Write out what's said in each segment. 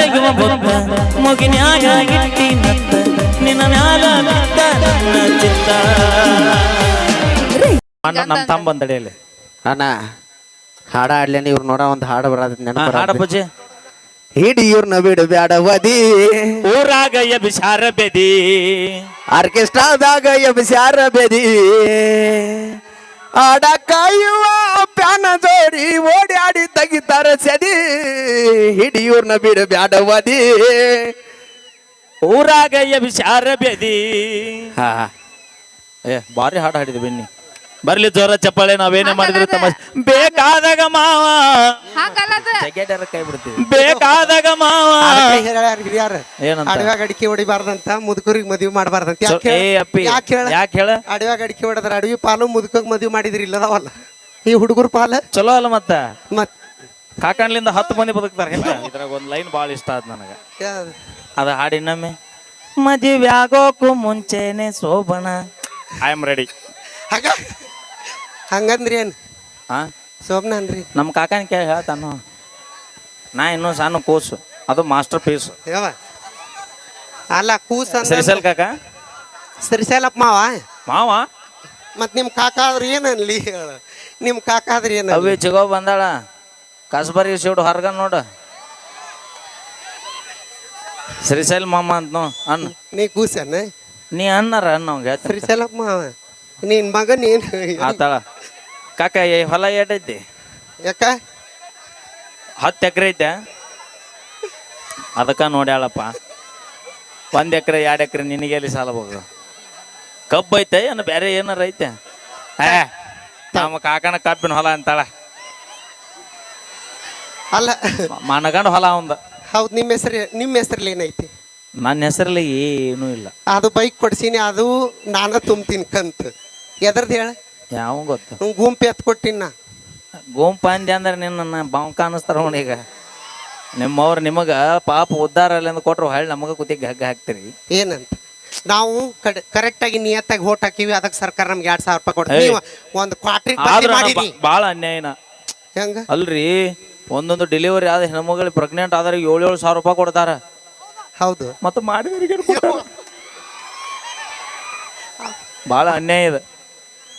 ಬೆಳಗುವ ಬೊತ್ತ ಮುಗಿನ್ಯಾಗ ಗಿಟ್ಟಿ ಮತ್ತ ನಿನ್ನ ಮ್ಯಾಲ ಬಿತ್ತ ನನ್ನ ಚಿತ್ತ. ಅಣ್ಣ ನಮ್ಮ ತಮ್ಮ ಬಂದಡೆಯಲ್ಲಿ ಅಣ್ಣ ಹಾಡ ಆಡ್ಲೇನೆ ಇವ್ರು ನೋಡ ಒಂದು ಹಾಡು ಬರೋದ್ ನೆನಪು ಹಾಡ ಪೂಜೆ ಹಿಡಿ ಇವ್ರನ್ನ ಬಿಡು ಬ್ಯಾಡವದಿ ಊರಾಗ ಎಬಿಸಾರ ಬೆದಿ. ಆರ್ಕೆಸ್ಟ್ರಾದಾಗ ಎಬ್ಸ್ಯಾರ ಬೆದಿ. ಆಡ ಕಾಯುವ ಪ್ಯಾನ ಜೋಡಿ ಓಡಾಡಿ ತೆಗಿತಾರ ಸದಿ. ಹಿಡಿಯೂರ್ನ ಬಿಡು ಬ್ಯಾಡವದಿ ಊರಾಗ ಎಬಿಸಾರ ಬೆದಿ. ಹಾ ಏ ಬಾರಿ ಹಾಡು ಹಾಡಿದ್ವಿ ಬನ್ನಿ. ಬರ್ಲಿ ಜೋರ ಚಪ್ಪಾಳೆ ನಾವೇನೇ ಮಾಡಿದ್ರು ತಮ್ಮ ಬೇಕಾದಾಗ ಮಾವ. ಹಂಗಲ್ಲದ ಜಗ್ಗೇಟರ ಕೈ ಬಿಡ್ತೀವಿ. ಬೇಕಾದಾಗ ಮಾವ. ಹಿರಿಯಾರ? ಏನಂತ? ಅಡವ್ಯಾಗ ಅಡಿಕೆ ಹೊಡಿಬಾರ್ದಂತ ಮುದುಕರಿಗೆ ಮದುವೆ ಮಾಡಬಾರ್ದಂತ. ಸೊ- ಏ ಅಪ್ಪಿ ಯಾಕೆ ಹೇಳ? ಯಾಕೆ ಹೇಳ? ಅಡವ್ಯಾಗ ಅಡಿಕೆ ಹೊಡೆದ್ರ ಅಡವಿ ಪಾಲು ಮುದುಕ ಮದುವೆ ಮಾಡಿದ್ರಿ ಇಲ್ಲದವಲ್ಲ. ಈ ಹುಡುಗರ ಪಾಲ? ಚಲೋ ಅಲ್ಲ ಮತ್ತ? ಮತ್ ಕಾಕಣ್ಲಿಂದ ಹತ್ತು ಮಂದಿ ಬದುಕ್ತಾರೆ. ಇಲ್ಲ ಇದ್ರಾಗ ಒಂದ್ ಲೈನ್ ಭಾಳ ಇಷ್ಟ ಆದ್ ನನಗ. ಯಾವ್ದು? ಅದ ಹಾಡಿನೊಮ್ಮೆ ಮದುವೆ ಆಗೋಕು ಮುಂಚೆನೆ ಸೋಬಣ ಐ ಆಮ್ ರೆಡಿ ಹಂಗ ಹಂಗಂದ್ರಿ ಏನು? ಹಾಂ ಸೋಮ್ನ ಅನ್ರಿ ನಮ್ಮ ಕಾಕನ ಕೇಳಿ ಹೇಳ್ತಾನು ನಾ ಇನ್ನೂ ಸಣ್ಣ ಕೂಸು. ಅದು ಮಾಸ್ಟರ್ ಪೀಸ್. ಯಾವ ಅಲ್ಲ ಕೂಸ ಸರಿಸಲ್ ಕಾಕ? ಸರಿಸಲಪ್ಪ ಮಾವ? ಮಾವ? ಮತ್ತು ನಿಮ್ಮ ಕಾಕ ಆದ್ರೆ ಏನ್ ಅನ್ಲಿ ಹೇಳು ನಿಮ್ ಕಾಕ ಆದ್ರೆ ಏನು ಅವಿ ಚಿಗೋ ಬಂದಾಳ. ಕಸ್ಬರಿ ಶಿವಡು ಹೊರಗ ನೋಡ. ಶ್ರೀಶೈಲ್ ಮಾಮ ಅಂತ ನೋ ಅಣ್ಣ ನೀ ಕೂಸನ್ನ ನೀ ಅನ್ನಾರ ಅಣ್ಣ ಅವ್ಗೆ ಮಾವ. ನಿನ್ ಮಗ ನೀನ್ ಆತಾಳ. ಕಾಕ ಹೊಲ ಏಟೈತಿ ಯಾಕ? ಹತ್ತು ಎಕರೆ ಐತೆ. ಅದಕ್ಕೆ ನೋಡ್ಯಾಳಪ್ಪ ಒಂದು ಎಕರೆ ಎರಡು ಎಕರೆ ನಿನಗೆ ಎಲ್ಲಿ ಸಾಲ ಹೋಗ ಕಬ್ಬು ಐತೆ ಏನು ಬೇರೆ ಏನಾರ ಐತೆ? ಏ ನಮ್ಮ ಕಾಕನ ಕಬ್ಬಿನ ಹೊಲ ಅಂತಾಳ. ಅಲ್ಲ. ಮನಗಂಡ ಹೊಲ ಅವಂದ. ಹೌದು ನಿಮ್ಮ ಹೆಸರು ನಿಮ್ಮ ಹೆಸರಲ್ಲಿ ಏನೈತಿ? ನನ್ನ ಹೆಸರಲ್ಲಿ ಏನೂ ಇಲ್ಲ. ಅದು ಬೈಕ್ ಕೊಡ್ಸೀನಿ ಅದು ನಾನು ತುಂಬ್ತೀನಿ ಕಂತು. ಎದ್ರದ್ದು ಹೇಳ. ಯಾವ ಗೊತ್ತು? ಗುಂಪು ಎತ್ ಕೊಟ್ಟಿನ ಗುಂಪು ಅಂದೆ ಅಂದ್ರೆ ನಿನ್ನ ಬಾಂಕ ನೋಡಿ ಈಗ. ನಿಮ್ಮವ್ರು ನಿಮಗೆ ಪಾಪ ಉದ್ದಾರ ಅಲ್ಲಿ ಅಂತ ಕೊಟ್ರು ಹೊಳ್ಳಿ ನಮಗೆ ಕುತ್ತಿಗೆ ಹಗ್ಗ ಹಾಕ್ತೀರಿ. ಏನಂತ? ನಾವು ಕರೆಕ್ಟ್ ಆಗಿ ನಿಯತ್ತಾಗಿ ಹೋಟ್ ಹಾಕಿವಿ ಅದಕ್ಕೆ ಸರ್ಕಾರ ನಮ್ಗೆ ಎರಡ್ ಸಾವಿರ ರೂಪಾಯಿ ಕೊಡ್ತೀವಿ. ನೀವು ಒಂದು ಕ್ವಾಟ್ರಿ ಆದ್ರೂ ಮಾಡಿರಿ ಭಾಳ ಅನ್ಯಾಯನ. ಹೆಂಗ? ಅಲ್ರಿ ಒಂದೊಂದು ಡೆಲಿವರಿ ಆದ ಹೆಣ್ಮಗಳಿಗೆ ಪ್ರೆಗ್ನೆಂಟ್ ಆದ್ರೆ ಏಳು ಏಳು ಸಾವಿರ ರೂಪಾಯಿ ಕೊಡ್ತಾರ. ಹೌದು. ಮತ್ತು ಮಾಡಿದವರಿಗೆ ಭಾಳ ಅನ್ಯಾಯ ಇದೆ.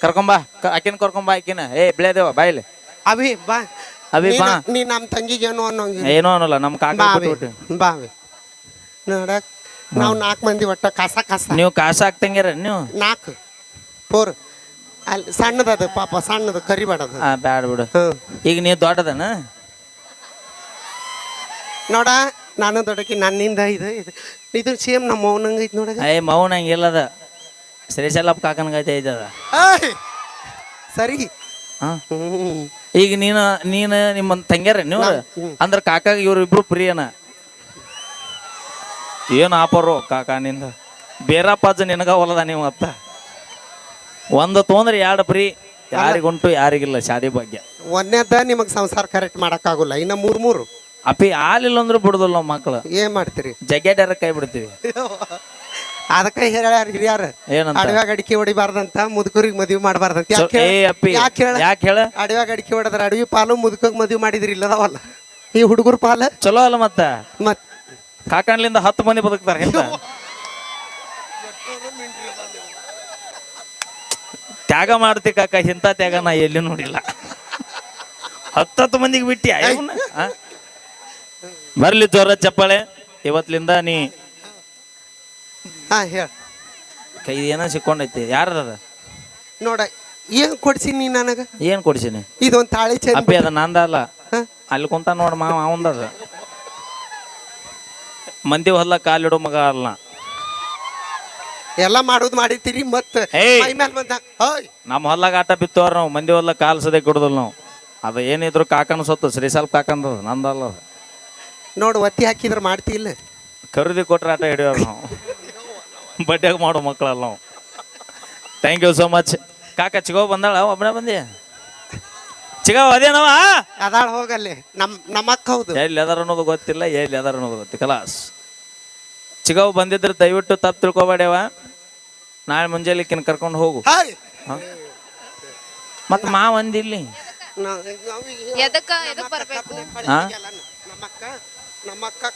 ಕರ್ಕೊಂಬಾ ಆಕಿನ ಕರ್ಕೊಂಬಾ ಆಕಿನ. ಏ ಬೆಳೆದೇವ ಬಾಯ್ಲಿ ಅವಿ ಬಾ. ಅವಿ ಬಾ. ನೀ ನಮ್ಮ ತಂಗಿಗೆ ಏನು ಅನ್ನೋಂಗಿಲ್ಲ. ಏನೋ ಅನ್ನಲ್ಲ ನಮ್ಮ ಕಾಕ ಬಾ ಬಿಟ್ಬಿಟ್ಟು ನೋಡ ನಾವು ನಾಲ್ಕು ಮಂದಿ ಒಟ್ಟ ಕಸ ಕಸ. ನೀವು ಕಾಸ ಹಾಕ್ತಂಗಿರ ನೀವು? ನಾಲ್ಕು ಫೋರ್. ಅಲ್ಲಿ ಸಣ್ಣದದು ಪಾಪ ಸಣ್ಣದು ಕರಿಬೇಡದು ಆ ಬ್ಯಾಡ ಬಿಡು. ಈಗ ನೀ ದೊಡ್ಡದನ? ನೋಡ ನಾನು ದೊಡ್ಡಕಿ ನನ್ನಿಂದ ಇದು ಇದು. ಸೇಮ್ ನಮ್ಮ ಮೌನಂಗ ಐತಿ ನೋಡ ಏ ಮೌನ ಹಂಗಿಲ್ಲದ ಶ್ರೀಶೈಲಪ್ಪ ಕಾಕನಗೈತೆ ಐತದ ಸರಿ. ಹಾ? ಹ್ಮ್ ಈಗ ನೀನು ನೀನು ನಿಮ್ಮ ತಂಗ್ಯಾರ ನೀವು. ಅಂದ್ರ ಕಾಕಾಗ ಇವ್ರಿಬ್ರು ಪ್ರಿಯನ. ಏನು ಆಪರು ಕಾಕಾನಿಂದ ಬೇರಪ್ಪಾಜ ನಿನಗ ಹೊಲದ ನೀವು ಅತ್ತ ಒಂದು ತೊಂದ್ರೆ ಎರಡು ಪ್ರಿ? ಯಾರಿಗುಂಟು ಯಾರಿಗಿಲ್ಲ ಶಾದಿ ಭಾಗ್ಯ. ಒಂದನೇದ ನಿಮಗೆ ಸಂಸಾರ ಕರೆಕ್ಟ್ ಮಾಡೋಕ್ಕಾಗಲ್ಲ. ಇನ್ನು ಮೂರು ಮೂರು. ಅಪ್ಪಿ ಹಾಲಿಲ್ಲ ಅಂದ್ರೆ ಬಿಡುದಿಲ್ಲ ನಾವು ಮಕ್ಳು. ಏನ್ ಮಾಡ್ತೀರಿ? ಜಗ್ಗೆಡ್ಯಾರ ಕೈ ಬಿಡ್ತೀವಿ. ಅದಕ್ಕೆ ಹೇಳ್ಯಾರ ಹಿರಿಯಾರ? ಏನಂತ? ಅಡವ್ಯಾಗ ಅಡಿಕೆ ಹೊಡಿಬಾರ್ದಂತ ಮುದುಕರಿಗೆ ಮದುವೆ ಮಾಡಬಾರ್ದಂತ. ಸೊ- ಏ ಅಪ್ಪಿ ಯಾಕೆ ಹೇಳ ಯಾಕೆ ಹೇಳ? ಅಡವ್ಯಾಗ ಅಡಿಕೆ ಹೊಡೆದ್ರ ಅಡವಿ ಪಾಲು ಮುದುಕಗ್ ಮದುವೆ ಮಾಡಿದ್ರಿ ಇಲ್ಲದವಲ್ಲ. ಈ ಹುಡುಗರ ಪಾಲ? ಚಲೋ ಅಲ್ಲ ಮತ್ತ? ಮತ್ ಕಾಕಣ್ಲಿಂದ ಹತ್ತು ಮಂದಿ ಬದುಕ್ತಾರ ತ್ಯಾಗ ಮಾಡ್ತಿ ಕಾಕ ಇಂಥ ತ್ಯಾಗ ನಾ ಎಲ್ಲಿ ನೋಡಿಲ್ಲ. ಹತ್ತತ್ತು ಮಂದಿಗೆ ಬಿಟ್ಟಿ? ಬರ್ಲಿ ಜೋರ ಚಪ್ಪಾಳೆ. ಇವತ್ಲಿಂದ ನೀ ಹಾ ಹೇಳ. ಕೈ ಏನೋ ಸಿಕ್ಕೊಂಡೈತಿ. ಯಾರದ ನೋಡ ಏನ್ ಕೊಡ್ಸೀನಿ ನೀ ನನಗ? ಏನ್ ಕೊಡ್ಸೀನಿ? ಇದೊಂದ್ ತಾಳಿ ಚಂದ ಅಪ್ಪಿ ಅದ ನಂದಲ್ಲ ಹಾ? ಅಲ್ಲಿ ಕುಂತ ನೋಡ್ ಮಾವ ಅವಂದದ. ಮಂದಿ ಹೊಲ ಕಾಲಿಡೋ ಮಗ ಅಲ್ಲ. ಎಲ್ಲ ಮಾಡೋದು ಮಾಡಿರ್ತೀರಿ ಮತ್ತ ಏಯ್. ಮೈ ಹೋಯ್ ನಮ್ಮ ಹೊಲ್ದಾಗ ಆಟ ಬಿತ್ತವ್ರ ನಾವು ಮಂದಿ ಹೊಲ್ದಾಗ ಕಾಲ್ ಸದೇ ಕೊಡುದಿಲ್ಲ ನಾವು. ಅದು ಏನಿದ್ರು ಕಾಕನ ಸೊತ್ತು ಶ್ರೀಸಾಲ್ ಕಾಕಂದ ನಂದಲ್ಲ ಅದು. ನೋಡು ಒತ್ತಿ ಹಾಕಿದ್ರ ಮಾಡ್ತಿ ಇಲ್ಲ ಖರೀದಿ ಕೊಟ್ರೆ ಆಟ ಹಿಡಿಯೋರು ನಾವು. ಬಡ್ಡಿಯಾಗ ಮಾಡೋ ಮಕ್ಕಳಲ್ಲ ನಾವು. ಥ್ಯಾಂಕ್ ಯು ಸೋ ಮಚ್ ಕಾಕ ಚಿಗೋ ಬಂದಾಳ? ಒಬ್ಬನೇ ಬಂದಿ? ಚಿಗೋ ಅದೇನವ? ಅದಾಳ ಹೋಗಲ್ಲಿ. ನಮ್ ಅಕ್ಕ ಹೌದು. ಎಲ್ಲಿ ಅದಾರ ಅನ್ನೋದು ಗೊತ್ತಿಲ್ಲ ಎಲ್ಲಿ ಅದಾರ ಅನ್ನೋದು ಗೊತ್ತಿಲ್ಲ. ಕಲಾಸ್ ಚಿಗವ್ ಬಂದಿದ್ರೆ ದಯವಿಟ್ಟು ತಪ್ಪು ತಿಳ್ಕೊಬೇಡವ. ನಾಳೆ ಮುಂಜಾನೆ ಕಿನ್ ಕರ್ಕೊಂಡು ಹೋಗು. ಹಾಯ್! ಮತ್ತೆ ಮಾವ ಅಂದಿಲ್ಲಿ? ನಾ- ನಾವೀಗ ಎದಕ್ಕ ಎದಕ್ ಬರ್ಬೇಕು? ಹಾ? ನಮ್ಮಕ್ಕ ನಮ್ಮ ಅಕ್ಕ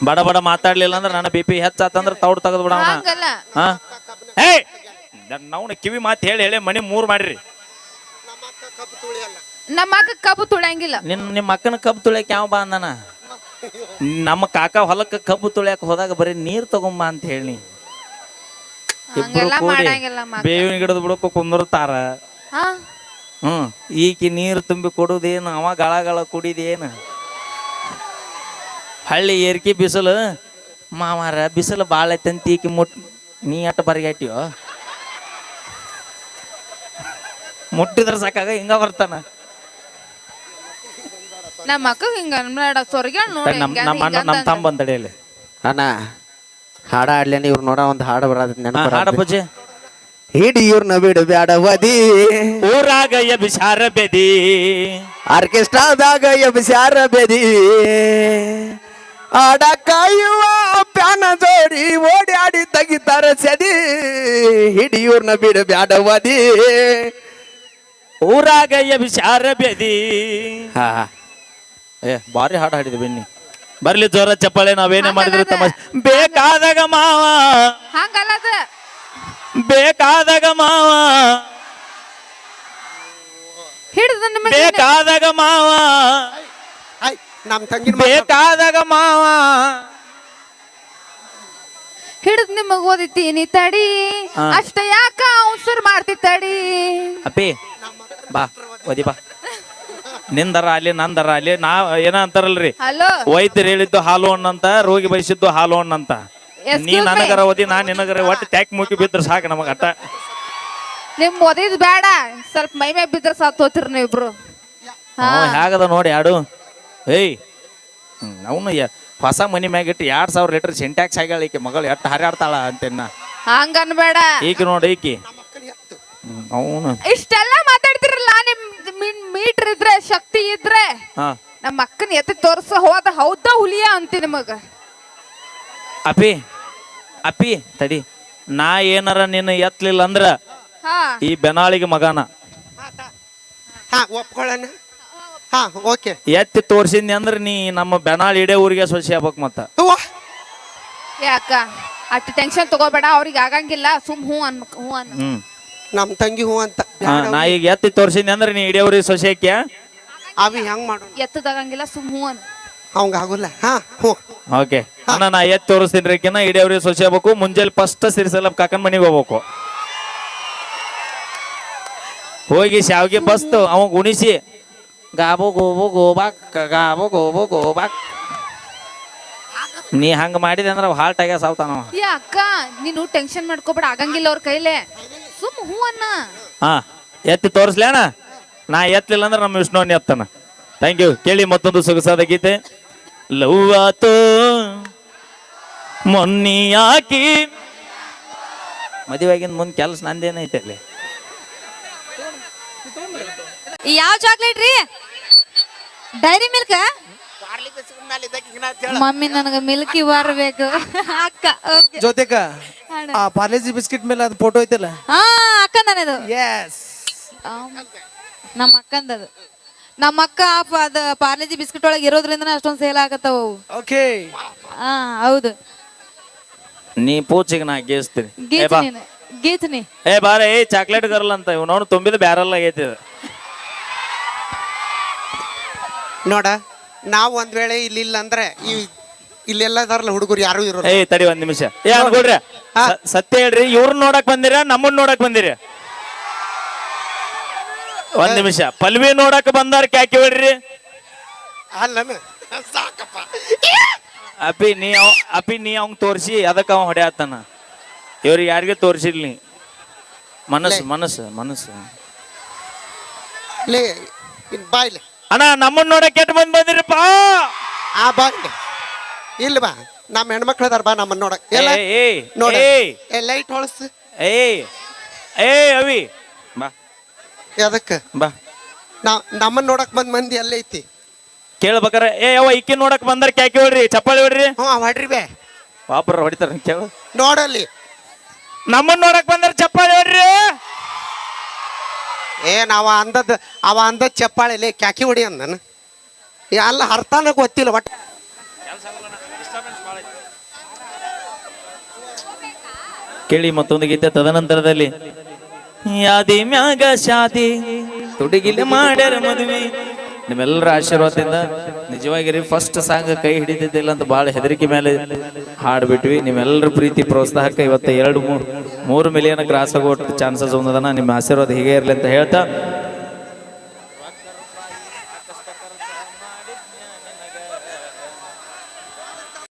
ಬಡ ಬಡ ಮಾತಾಡ್ಲಿಲ್ಲ ಅಂದ್ರೆ ನನ್ನ ಬಿ ಪಿ ಹೆಚ್ಚಾತಂದ್ರ ತೌಡ್ ತೆಗೆದು ಬಿಡ ಹಂಗಲ್ಲ. ಹಾ? ಹೇ ನಾವು ಕಿವಿ ಮಾತು ಹೇಳಿ ಹೇಳಿ ಮನೆ ಮೂರ್ ಮಾಡ್ರಿ. ನಮ್ಮ ಅಕ್ಕ ಕಬ್ಬು ತುಳಿಯಲ್ಲ. ನಮ್ಮ ಅಕ್ಕ ಕಬ್ಬು ತುಳಿಯಂಗಿಲ್ಲ. ನಿನ್ ನಿಮ್ಮ ಅಕ್ಕನ ಕಬ್ಬು ತುಳಿಯಕ್ ಯಾವ ಬಾ ಅಂದನ? ನಮ್ಮ ಕಾಕ ಹೊಲಕ್ಕ ಕಬ್ಬು ತುಳಿಯಕ್ ಹೋದಾಗ ಬರೀ ನೀರ್ ತಗೊಂಬ ಅಂತ ಹೇಳಿ. ಇಬ್ರು ಹಂಗೆಲ್ಲ ಕೂಡಿ ಮಾಡಂಗಿಲ್ಲ ಮಕ್ಕ ಬೇವಿನ ಗಿಡದ ಬುಡಕ್ಕೆ ಕುಂದಿರ್ತಾರ. ಹಾ? ಹ್ಮ್. ಈಕಿ ನೀರ್ ತುಂಬಿ ಕೊಡುದೇನು ಅವ ಗಳ ಗಳ ಕುಡಿದೇನು? ಹಳ್ಳಿ ಏರ್ಕಿ ಬಿಸಿಲು. ಮಾವಾರ ಬಿಸಿಲು ಭಾಳ ಐತಂತ ಈಕಿ ಮುಟ್ ನೀ ಅಟ್ಟ ಬರಿಗಾಟಿಯೋ ಮುಟ್ಟಿದ್ರೆ ಸಾಕಾಗ ಹಿಂಗ ಬರ್ತಾನ. ನಮ್ಮ ಅಕ್ಕ ಹಿಂಗ ಅನ್ಬೇಡ ಸೊರ್ಗ್ಯಾಳ ನೋಡಿ ತಡಿ, ನಮ್ ನಮ್ಮ ಅಣ್ಣ ನಮ್ಮ ತಮ್ಮ ಬಂದಡೆಯಲ್ಲಿ ಅಣ್ಣ ಹಾಡ ಆಡ್ಲೇನೆ ಇವ್ರು ನೋಡ ಒಂದು ಹಾಡು ಬರೋದ್ ನೆನಪು ಹಾಡ ಪೂಜೆ. ಹಿಡಿ ಇವ್ರನ್ನ ಬಿಡು ಬ್ಯಾಡವದಿ ಊರಾಗ ಎಬಿಸಾರ ಬೆದಿ. ಆರ್ಕೆಸ್ಟ್ರಾದಾಗ ಎಬಿಸಾರ ಬೆದಿ. ಆಡ ಕಾಯುವ ಪ್ಯಾನ ಜೋಡಿ ಓಡಾಡಿ ತೆಗಿತಾರ ಸದಿ. ಹಿಡಿಯೂರ್ನ ಬಿಡು ಬ್ಯಾಡವದಿ ಊರಾಗ ಎಬಿಸಾರ ಬೆದಿ. ಹಾ ಏ ಭಾರಿ ಹಾಡು ಹಾಡಿದ್ವಿ ಬನ್ನಿ. ಬರ್ಲಿ ಜೋರ ಚಪ್ಪಾಳೆ ನಾವೇನೇ ಮಾಡಿದ್ರು ತಮ್ಮ ಬೇಕಾದಾಗ ಮಾವ. ಹಂಗಲ್ಲ ಅದ. ಬೇಕಾದಾಗ ಮಾವ. ಹಿಡಿದ ಬೇಕಾದಾಗ ಮಾವ. ಆಯ್ ನಮ್ಮ ತಂಗಿನ ಬೇಕಾದಾಗ ಮಾವ. ಹಿಡಿದ್ ನಿಮಗ್ ಓದಿತೀನಿ ತಡಿ. ಹಾ. ಅಷ್ಟ ಯಾಕ ಅವಸರ್ ಮಾಡ್ತಿ ತಡಿ. ಅಪ್ಪಿ ಬಾ ಓದಿ ಬಾ. ನಿಂದರ ಅಲ್ಲಿ ನಂದರ ಅಲ್ಲಿ ನಾ ಏನ ಅಂತಾರಲ್ರಿ? ಹಲೋ. ವೈದ್ಯರು ಹೇಳಿದ್ದು ಹಾಲು ಹಣ್ಣಂತ ರೋಗಿ ಬಯಸಿದ್ದು ಹಾಲು ಹಣ್ಣಂತ Excuse ನೀ me. ನನಗರ ಓದಿ ನಾ ನಿನಗರ ಒಟ್ಟು ಟ್ಯಾಕ್ ಮುಗಿ ಬಿದ್ರೆ ಸಾಕ ನಮಗ ಅಟ್ಟ. ನಿಮ್ ಓದಿದ್ ಬೇಡ. ಸ್ವಲ್ಪ ಮೈ ಮೇ ಬಿದ್ರ ಸಾತ್ ಹೋತಿರ್ ನೀವಿಬ್ರು. ಹಾ ಹೇಗದ ನೋಡಿ ಯಾಡು ಏಯ್ ಅವನು ಹೊಸ ಮನಿ ಮ್ಯಾಗ ಇಟ್ಟು ಎರಡ್ ಸಾವಿರ ಲೀಟರ್ ಸಿಂಟ್ಯಾಕ್ಸ್ ಆಗ್ಯಾಳ ಈಕೆ ಮಗಳು ಎಟ್ಟು ಹರಿಯಾಡ್ತಾಳ ಅಂತೇನ ಹಂಗ ಅನ್ಬೇಡ ಈಕೆ ನೋಡಿ ಈಕಿ. ಅವನು. ಇಷ್ಟೆಲ್ಲ ಮಾತಾಡ್ತಿರಲ್ಲ ನಿಮ್ ಮೀಟರ್ ಇದ್ರೆ ಶಕ್ತಿ ಇದ್ರೆ. ಹಾ. ನಮ್ಮ ಅಕ್ಕನ ಎತ್ತಿ ತೋರ್ಸ ಹೋದ ಹೌದ ಹುಲಿಯ ಅಂತಿ ನಿಮಗ. ಅಪಿ ಅಪ್ಪಿ ತಡಿ. ನಾ ಏನಾರ ನಿನ್ನ ಎತ್ತಲಿಲ್ಲ ಅಂದ್ರ ಹಾ. ಈ ಬೆನಾಳಿಗೆ ಮಗನ. ಹಾ ಒಪ್ಕೊಳ್ಳೋಣ ಹಾ ಓಕೆ ಎತ್ತಿ ತೋರ್ಸಿದ್ನಿ ಅಂದ್ರ ನೀ ನಮ್ಮ ಬೆನಾಳ್ ಇಡೇ ಊರಿಗೆ ಸೊಸಿ ಆಗ್ಬೇಕು ಮತ್ತ. ಅವ್ವ ಯಾಕ ಅಷ್ಟು ಟೆನ್ಷನ್ ತಗೋಬೇಡ ಅವ್ರಿಗೆ ಆಗಂಗಿಲ್ಲ ಸುಮ್ ಹೂ ಅನ್ ಹೂ ಅನ್. ಹ್ಮ್. ನಮ್ಮ ತಂಗಿ ಹೂ ಅಂತ. ಹಾ, ನಾ ಈಗ ಎತ್ತಿ ತೋರ್ಸಿದ್ನಿ ಅಂದ್ರ ನೀ ಇಡೇ ಊರಿಗೆ ಸೊಸಿ ಹಾಕ್ಯ? ಅವಿ ಹೆಂಗ್ ಮಾಡೋಣ? ಎತ್ತದಾಗಂಗಿಲ್ಲ ಸುಮ್ ಹೂ ಅನ್. ಅವಂಗ ಆಗುಲ್ಲ. ಹಾ ಹ್ಞೂ ಓಕೆ ಅಣ್ಣ ನಾ ಎತ್ತಿ ತೋರಿಸ್ತೀನಿ ರೀಕಿನ ಇಡೇ ಊರಿಗೆ ಸೊಸಿ ಆಗ್ಬೇಕು. ಮುಂಜಾನೆ ಫಸ್ಟ್ ಸಿರಿಸಲ್ಲ ಕಾಕನ್ ಮನೆಗೆ ಹೋಗ್ಬೇಕು. ಹೋಗಿ ಶಾವ್ಗೆ ಬಸ್ತು ಅವ ಗುಣಿಸಿ ಗಾಬು ಗೋಬು ಗೋಬಾಕ್ ಗಾಬು ಗೋಬು ಗೋಬಾಕ್. ನೀ ಹಂಗ ಮಾಡಿದೆ ಅಂದ್ರೆ ಹಾಲ್ಟ್ ಆಗ್ಯ ಸಾವ್ತಾನವ. ಏ ಅಕ್ಕ ನೀನು ಟೆನ್ಷನ್ ಮಾಡ್ಕೋಬೇಡ ಆಗಂಗಿಲ್ಲ ಅವ್ರ ಕೈಲೇ. ಸುಮ್ ಹೂ ಅನ್ನ. ಹಾ ಎತ್ತಿ ತೋರಿಸ್ಲೇಣ ನಾ ಎತ್ತಲಿಲ್ಲ ಅಂದ್ರೆ ನಮ್ಮ ವಿಷ್ಣುವನ್ನ ಎತ್ತಾನ. ಥ್ಯಾಂಕ್ ಯು ಕೇಳಿ ಮತ್ತೊಂದು ಸೊಗಸಾದ ಗೀತೆ. ಲವ್ ಆತು ಮೊನ್ನಿ ಯಾಕಿ ಮದುವೆಗಿಂದ ಮುಂದೆ ಕೆಲಸ ನಂದೇನೈತೆ ಅಲ್ಲಿ? ಯಾವ ಚಾಕ್ಲೇಟ್ ರೀ? Dairy Milk? ಮಮ್ಮಿ ನನಗೆ ಮಿಲ್ಕಿ ಬರ್ಬೇಕು ಅಕ್ಕ ಓಕೆ. ಜೊತೆಗ ಆ ಪಾರ್ಲೇಜಿ ಬಿಸ್ಕಿಟ್ ಮೇಲೆ ಅದು ಫೋಟೋ ಐತಲ್ಲ? ಹಾ ನನ್ನದು ಎಸ್ ನಮ್ಮ ಅಕ್ಕಂದದು ನಮ್ಮ ಅಕ್ಕ ಅದ ಪಾರ್ಲೇಜಿ ಬಿಸ್ಕಿಟ್ ಒಳಗೆ ಇರೋದ್ರಿಂದ ಅಷ್ಟೊಂದು ಸೇಲ್ ಆಗತ್ತವು. ಓಕೆ ಹಾ ಹೌದು. ನೀ ಪೂಚಿಗೆ ನಾ ಗೇಸ್ತೀನಿ ಗೀಚ್ ನೀನು. ನೀ. ಏ ಬಾರ ಏ ಚಾಕ್ಲೇಟ್ ಗರ್ಲ್ ಅಂತ ಇವ್ ನೋಡು ತುಂಬಿದ ಬ್ಯಾರಲ್ ಆಗೈತಿ ಇದು. ನೋಡ ನಾವು ಒಂದ್ ವೇಳೆ ಇಲ್ಲಿಲ್ಲ ಅಂದ್ರೆ ಈ ಇಲ್ಲೆಲ್ಲ ಇದಾರಲ್ಲ ಹುಡುಗರು ಯಾರು ಇರೋ ಏ ತಡಿ ಒಂದ್ ನಿಮಿಷ. ಏ ಅನ್ಕೊಡ್ರಿ ಹಾ. ಸತ್ಯ ಹೇಳ್ರಿ ಇವ್ರನ್ನ ನೋಡಕ್ ಬಂದಿರ ನಮ್ಮನ್ನ ನೋಡಕ್ ಬಂದಿರಿ? ಒಂದ್ ನಿಮಿಷ. ಪಲ್ವಿ ನೋಡಕ್ ಬಂದಾರ ಕ್ಯಾಕಿ ಬಿಡ್ರಿ ಸಾಕಪ್ಪ. ಅಪಿ ನೀ ಅವ್ ಅಪಿ ನೀ ಅವಂಗ್ ತೋರಿಸಿ ಅದಕ್ಕೆ ಅವ ಹೊಡೆಯತ್ತಾನ ಇವ್ರಿಗೆ ಯಾರಿಗೆ ತೋರಿಸಿರ್ಲಿ ಮನಸ್ಸು ಮನಸ್ಸು ಮನಸ್ಸು. ಲೇ ಇನ್ ಬಾಯ್ಲೆ. ಅಣ್ಣ ನಮ್ಮನ್ನ ನೋಡಕ್ ಕೆಟ್ಟ ಬಂದ್ ಬಂದಿರಪ್ಪ ಆ ಬಾ ಇಲ್ಲ. ಬಾ. ನಮ್ಮ ಹೆಣ್ಮಕ್ಳ ಅದಾರ ಬಾ ನಮ್ಮನ್ನ ನೋಡಕ್. ಎಲ್ಲ ಏಯ್, ಏಯ್, ನೋಡ. ಏ. ಲೈಟ್ ಹೊಳಸ್. ಏಯ್ ಏಯ್ ಅವಿ. ಬಾ. ಅದಕ್ಕ ಬಾ. ನಾ ನಮ್ಮನ್ನ ನೋಡಕ್ ಬಂದ್ ಮಂದಿ ಅಲ್ಲೇ ಐತಿ. ಕೇಳ್ಬೇಕಾರ ಏ ಯಾವ ಇಕ್ಕಿ ನೋಡಕ್ ಬಂದಾರ ಕ್ಯಾಕಿ ಹೊಡ್ರಿ ಚಪ್ಪಾಳಿ ಹೊಡ್ರಿ. ಹ್ಞೂ ಹೊಡ್ರಿ ಬೇ. ವಾಪರ ಹೊಡಿತಾರ ಕೇಳು. ನೋಡಲ್ಲಿ. ನಮ್ಮನ್ನ ನೋಡಕ್ ಬಂದಾರ ಚಪ್ಪಾಳಿ ಹೊಡ್ರಿ. ಏನ್ ಅವ ಅಂದದ್ ಅವ ಅಂದದ್ ಚಪ್ಪಾಳಿಲಿ ಕ್ಯಾಕಿ ಹೊಡಿ ಅಂದ ಅಲ್ಲ ಅರ್ಥನ ಗೊತ್ತಿಲ್ಲ ಬಟ್ ಕೇಳಿ ಮತ್ತೊಂದು ಗೀತೆ ತದನಂತರದಲ್ಲಿ. ಯಾದಿ ಮ್ಯಾಗ ಶಾದಿ, ತುಡುಗಿಲಿ ಮಾಡ್ಯಾರ ಮದುವೆ. ನಿಮ್ಮೆಲ್ಲರ ಆಶೀರ್ವಾದದಿಂದ ನಿಜವಾಗಿರಿ ಫಸ್ಟ್ ಸಾಂಗ್ ಕೈ ಹಿಡಿದಿದ್ದಿಲ್ಲ ಅಂತ ಭಾಳ ಹೆದರಿಕೆ ಮೇಲೆ ಹಾಡ್ಬಿಟ್ವಿ. ನಿಮ್ಮೆಲ್ಲರ ಪ್ರೀತಿ ಪ್ರೋತ್ಸಾಹಕ್ಕೆ ಇವತ್ತು ಎರಡು ಮೂರು ಮೂರು ಮಿಲಿಯನ್ ಕ್ರಾಸ್ ಆಗೋ ಚಾನ್ಸಸ್ ಒಂದದನ ನಿಮ್ಮ ಆಶೀರ್ವಾದ ಹೀಗೆ ಇರಲಿ ಅಂತ ಹೇಳ್ತಾ